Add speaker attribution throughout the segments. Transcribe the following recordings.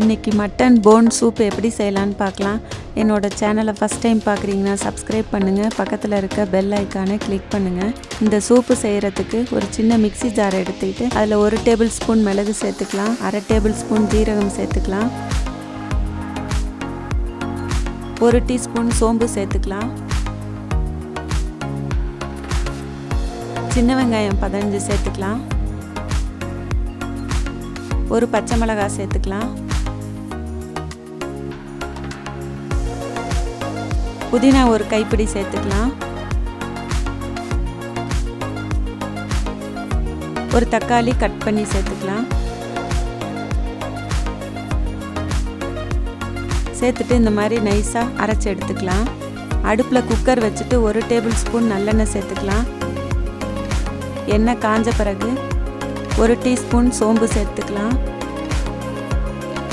Speaker 1: இன்றைக்கி mutton phone soup எப்படி செய்யலான்னு பார்க்கலாம். என்னோடய சேனலை ஃபஸ்ட் டைம் பார்க்குறீங்கன்னா சப்ஸ்கிரைப் பண்ணுங்கள் பக்கத்தில் இருக்க பெல் ஐக்கானை கிளிக் பண்ணுங்கள் இந்த சூப்பு செய்கிறதுக்கு ஒரு சின்ன மிக்ஸி ஜார் எடுத்துக்கிட்டு அதில் ஒரு டேபிள் ஸ்பூன் மிளகு சேர்த்துக்கலாம். அரை டேபிள் ஸ்பூன் ஜீரகம் சேர்த்துக்கலாம். ஒரு டீஸ்பூன் சோம்பு சேர்த்துக்கலாம். சின்ன வெங்காயம் பதினஞ்சு சேர்த்துக்கலாம். ஒரு பச்சை மிளகாய் சேர்த்துக்கலாம். புதினா ஒரு கைப்பிடி சேர்த்துக்கலாம். ஒரு தக்காளி கட் பண்ணி சேர்த்துக்கலாம். சேர்த்துட்டு இந்த மாதிரி நைஸாக அரைச்சி எடுத்துக்கலாம். அடுப்பில் குக்கர் வச்சுட்டு ஒரு டேபிள் ஸ்பூன் நல்லெண்ணெய் சேர்த்துக்கலாம். எண்ணெய் காஞ்ச பிறகு ஒரு டீஸ்பூன் சோம்பு சேர்த்துக்கலாம்.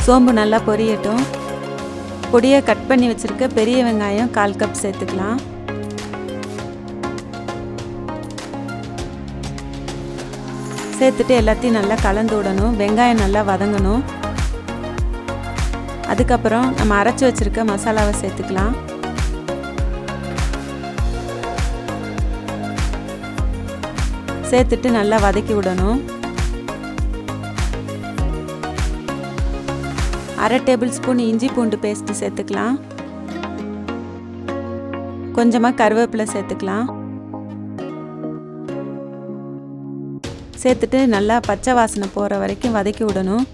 Speaker 1: சோம்பு நல்லா பொரியட்டும். பொடியை கட் பண்ணி வச்சுருக்க பெரிய வெங்காயம் கால் கப் சேர்த்துக்கலாம். சேர்த்துட்டு எல்லாத்தையும் நல்லா கலந்து விடணும். வெங்காயம் நல்லா வதங்கணும். அதுக்கப்புறம் நம்ம அரைச்சி வச்சுருக்க மசாலாவை சேர்த்துக்கலாம். சேர்த்துட்டு நல்லா வதக்கி விடணும். அரை டேபிள் ஸ்பூன் இஞ்சி பூண்டு பேஸ்ட்டு சேர்த்துக்கலாம். கொஞ்சமாக கருவேப்பிலை சேர்த்துக்கலாம். சேர்த்துட்டு நல்லா பச்சை வாசனை போகிற வரைக்கும் வதக்கி விடணும்.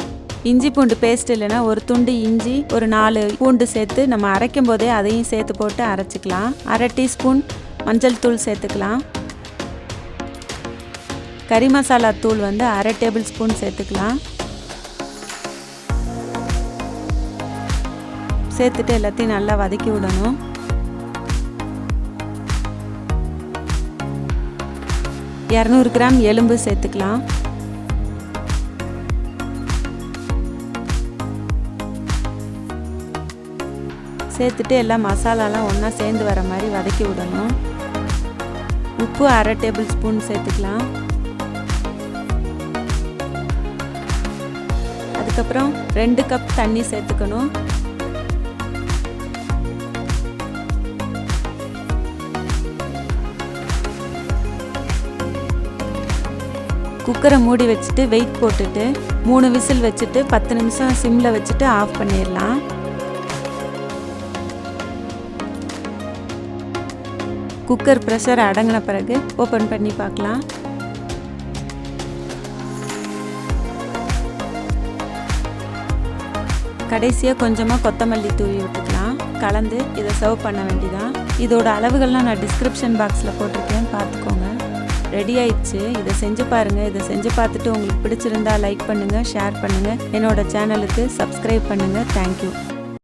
Speaker 1: இஞ்சி பூண்டு பேஸ்ட் இல்லைன்னா ஒரு துண்டு இஞ்சி ஒரு நாலு பூண்டு சேர்த்து நம்ம அரைக்கும் போதே அதையும் சேர்த்து போட்டு அரைச்சிக்கலாம். அரை டீஸ்பூன் மஞ்சள் தூள் சேர்த்துக்கலாம். கறி மசாலா தூள் வந்து அரை டேபிள் ஸ்பூன் சேர்த்துக்கலாம். சேர்த்துட்டு எல்லாத்தையும் நல்லா வதக்கி விடணும். இரநூறு கிராம் எலும்பு சேர்த்துக்கலாம். சேர்த்துட்டு எல்லாம் மசாலாலாம் ஒன்றா சேர்ந்து வர மாதிரி வதக்கி விடணும். உப்பு அரை டேபிள் ஸ்பூன் சேர்த்துக்கலாம். அதுக்கப்புறம் ரெண்டு கப் தண்ணி சேர்த்துக்கணும். குக்கரை மூடி வச்சுட்டு வெயிட் போட்டுட்டு மூணு விசில் வச்சுட்டு பத்து நிமிஷம் சிம்மில் வச்சுட்டு ஆஃப் பண்ணிடலாம் குக்கர் ப்ரெஷர் அடங்கின பிறகு ஓப்பன் பண்ணி பார்க்கலாம். கடைசியாக கொஞ்சமாக கொத்தமல்லி தூவி விட்டுக்கலாம். கலந்து இதை சர்வ் பண்ண வேண்டிதான் இதோட அளவுகள்லாம் நான் டிஸ்கிரிப்ஷன் பாக்ஸில் போட்டிருக்கேன். பார்த்துக்கோங்க. ரெடி ஆயிடுச்சு இதை செஞ்சு பாருங்கள் இதை செஞ்சு பார்த்துட்டு உங்களுக்கு பிடிச்சிருந்தா லைக் பண்ணுங்கள் ஷேர் பண்ணுங்கள் என்னோட சேனலுக்கு சப்ஸ்கிரைப் பண்ணுங்கள் தேங்க்யூ